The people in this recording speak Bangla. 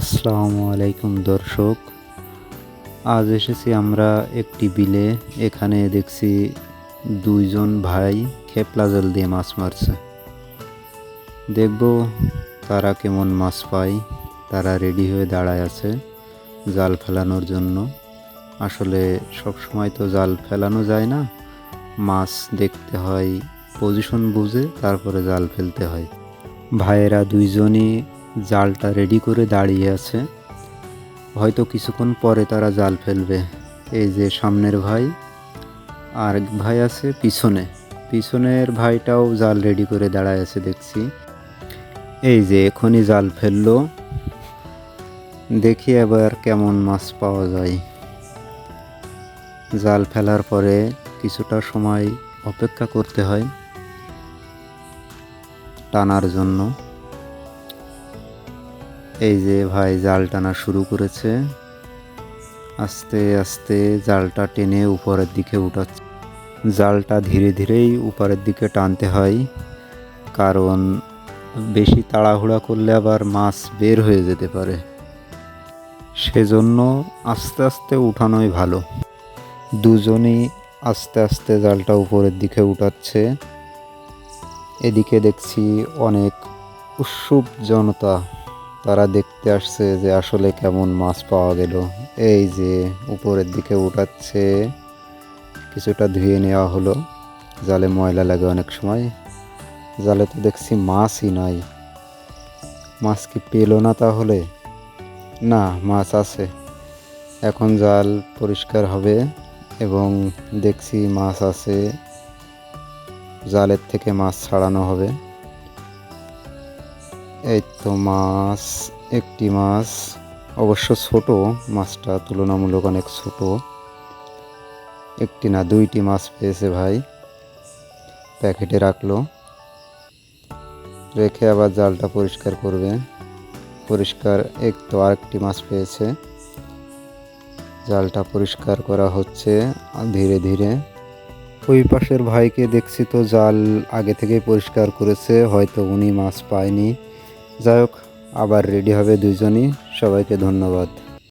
আসসালামু আলাইকুম দর্শক। আজ এসেছি আমরা একটি বিলে। এখানে দেখছি দুইজন ভাই খেপলা জল দিয়ে মাছ মারছে। দেখব তারা কেমন মাছ পায়। তারা রেডি হয়ে দাঁড়ায় আছে জাল ফেলানোর জন্য। আসলে সব সময় তো জাল ফেলানো যায় না। মাছ দেখতে হয় পজিশন বুঝে তারপরে জাল ফেলতে হয়। ভাইয়েরা দুইজনই জালটা রেডি করে দাঁড়িয়ে আছে। হয়তো কিছুক্ষণ পরে তারা জাল ফেলবে। এই যে সামনের ভাই আর ভাই আছে পিছনে। পিছনের ভাইটাও জাল রেডি করে দাঁড়ায় আছে দেখছি। এই যে এখনই জাল ফেলল। দেখি এবার কেমন মাছ পাওয়া যায়। জাল ফেলার পরে কিছুটা সময় অপেক্ষা করতে হয় টানার জন্য। এই যে ভাই জাল টানা শুরু করেছে। আস্তে আস্তে জালটা টেনে উপরের দিকে উঠাচ্ছে। জালটা ধীরে ধীরেই উপরের দিকে টানতে হয়, কারণ বেশি তাড়াহুড়া করলে আবার মাছ বের হয়ে যেতে পারে। সেজন্য আস্তে আস্তে উঠানোই ভালো। দুজনই আস্তে আস্তে জালটা উপরের দিকে উঠাচ্ছে। এদিকে দেখছি অনেক উৎসুক জনতা তারা দেখতে আসছে যে আসলে কেমন মাছ পাওয়া গেল। এই যে উপরের দিকে উঠাচ্ছে, কিছুটা ধুয়ে নেওয়া হলো। জালে ময়লা লাগে অনেক সময়। জালে তো দেখছি মাছই নাই। মাছ কি পেল না তাহলে? না, মাছ আছে। এখন জাল পরিষ্কার হবে এবং দেখছি মাছ আছে। জালের থেকে মাছ ছাড়ানো হবে। এই তো মাছ, একটি মাছ, অবশ্য ছোট, মাছটা তুলনামূলক অনেক ছোট। একটি না, দুইটি মাছ পেয়েছে ভাই। প্যাকেটে রাখল। রেখে আবার জালটা পরিষ্কার করবে। পরিষ্কার, এক তো আরেকটি মাছ পেয়েছে। জালটা পরিষ্কার করা হচ্ছে ধীরে ধীরে। ওই পাশের ভাইকে দেখছি তো জাল আগে থেকেই পরিষ্কার করেছে, হয়তো উনি মাছ পায়নি। যাই হোক আবার রেডি হবে দুইজনই। সবাইকে ধন্যবাদ।